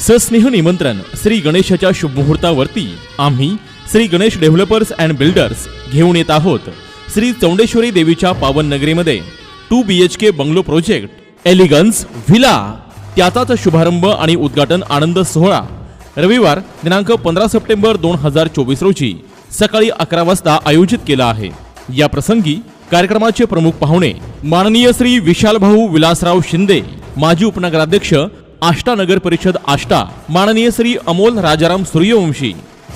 सस्नेह निमंत्रण श्री गणेशाच्या शुभमुहूर्तावरती आम्ही Shri Ganesh developers and builders घेऊन येत आहोत. श्री चौंडेश्वरी देवीच्या पावन नगरीमध्ये two B H K bungalow project elegance villa त्याचाच शुभारंभ आणि उद्घाटन आनंद सोहळा रविवार दिनांक पंधरा सप्टेंबर दोन हजार चोवीस रोजी सकाळी अकरा वाजता आयोजित केला आहे. या प्रसंगी कार्यक्रमाचे प्रमुख पाहुणे माननीय श्री विशालभाऊ विलासराव शिंदे माजी उपनगराध्यक्ष आष्टा नगर परिषद आष्टा माननीय श्री अमोल राजाराम सूर्यवंशी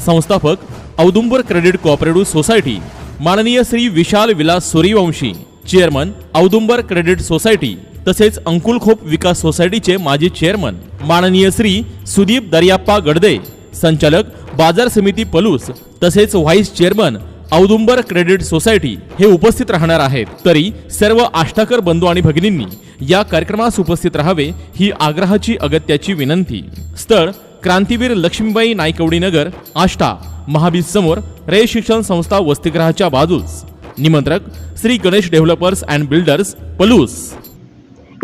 संस्थापक औदुंबर क्रेडिट कोऑपरेटिव्ह सोसायटी माननीय Shri Vishal Vilas Suryavanshi chairman Audumbar credit society तसेच अंकुलखोप विकास सोसायटीचे माजी चेअरमन माननीय श्री सुदीप दर्याप्पा गडदे संचालक बाजार समिती पलूस तसेच vice chairman Audumbar credit society हे उपस्थित राहणार आहेत. तरी सर्व आष्टाकर बंधू आणि भगिनींनी या कार्यक्रमास उपस्थित राहावे ही आग्रहाची अगत्याची विनंती. स्थळ क्रांतीवीर लक्ष्मीबाई नायकवडी नगर आष्टा महाबीज समोर रे शिक्षण संस्था वसतिगृहाच्या बाजूस. निमंत्रक Shri Ganesh developers and builders Palus.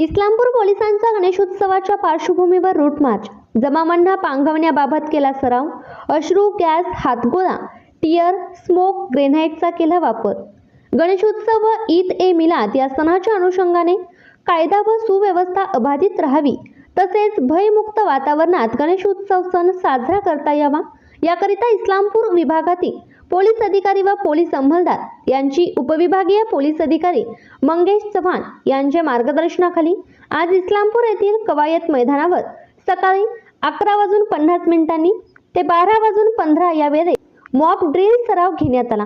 Islampur पोलिसांचा गणेशोत्सवाच्या पार्श्वभूमीवर रूट मार्च. जमावांना पांगवण्याबाबत केला सराव. अश्रू गॅस हातगोळा टियर स्मोक ग्रेनाईटचा केला वापर. गणेशोत्सव व ईद ए मिलाद या सणाच्या अनुषंगाने कायदा व सुव्यवस्था अबाधित राहावी तसेच भयमुक्त वातावरणात गणेशोत्सव सण साजरा करता यावा. याकरिता इस्लामपूर विभागातील पोलीस अधिकारी व पोलीस अंमलदार यांची उपविभागीय पोलीस अधिकारी मंगेश चव्हाण यांच्या मार्गदर्शनाखाली आज इस्लामपूर येथील कवायत मैदानावर सकाळी अकरा वाजून पन्नास मिनिटांनी ते बारा वाजून पंधरा या वेळेत मॉक ड्रिल सराव घेण्यात आला.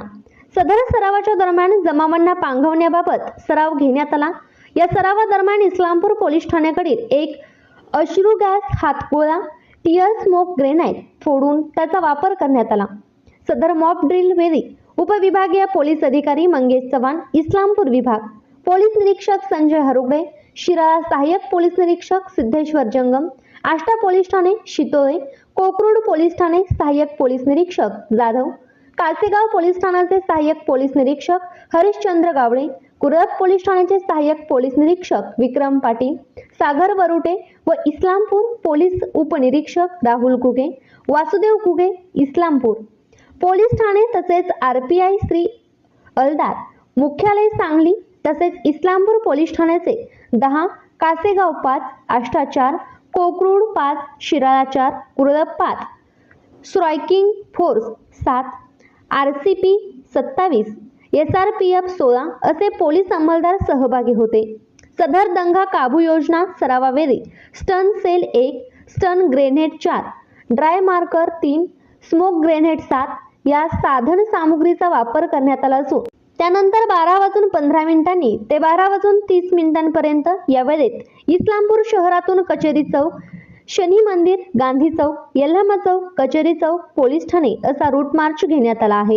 सदर सरावाच्या दरम्यान जमावांना पांगवण्याबाबत सराव घेण्यात आला. या सरावादरम्यान इस्लामपूर पोलीस ठाण्याकडील एक अश्रू गॅस हातगोळा टियर स्मोक ग्रेनाईट फोडून त्याचा वापर करण्यात आला. सदर मॉप ड्रिल वेळी उपविभागीय पोलीस अधिकारी मंगेश चव्हाण इस्लामपूर विभाग पोलीस निरीक्षक संजय हरुगडे शिराळा सहाय्यक पोलीस निरीक्षक सिद्धेश्वर जंगम आष्टा पोलीस ठाणे शितोळे कोकरूड पोलीस ठाणे सहाय्यक पोलीस निरीक्षक जाधव. कासेगाव पोलीस ठाण्याचे सहाय्यक पोलीस निरीक्षक हरिश्चंद्र गावडे. कुरत पोलीस ठाण्याचे सहाय्यक पोलीस निरीक्षक विक्रम पाटील. सागर वरुटे व इस्लामपूर पोलीस उपनिरीक्षक राहुल घुगे वासुदेव घुगे इस्लामपूर. पोलीस ठाणे तसेच R P I Shri Aldar. मुख्यालय सांगली तसेच इस्लामपूर पोलीस ठाण्याचे दहा कासेगाव पाच आष्टा चार कोकरूड पाच शिराळा चार कुरळप पाच. स्ट्रायकिंग फोर्स सात आर सी पी सत्तावीस. एस आर पी एफ सोळा असे पोलीस अंमलदार सहभागी होते. सदर दंगा काबू योजना सरावावेळी. स्टन सेल एक स्टन ग्रेनेड चार. ड्राय मार्कर तीन स्मोक ग्रेनेड सात. या साधन सामुग्रीचा वापर करण्यात आला असून त्यानंतर बारा वाजून पंधरा मिनिटांनी ते बारा वाजून तीस मिनिटांपर्यंत या वेळेत इस्लामपूर शहरातून कचेरी चौक शनी मंदिर गांधी चौक यल्लामा चौक कचेरी चौक पोलीस ठाणे असा रूट मार्च घेण्यात आला आहे.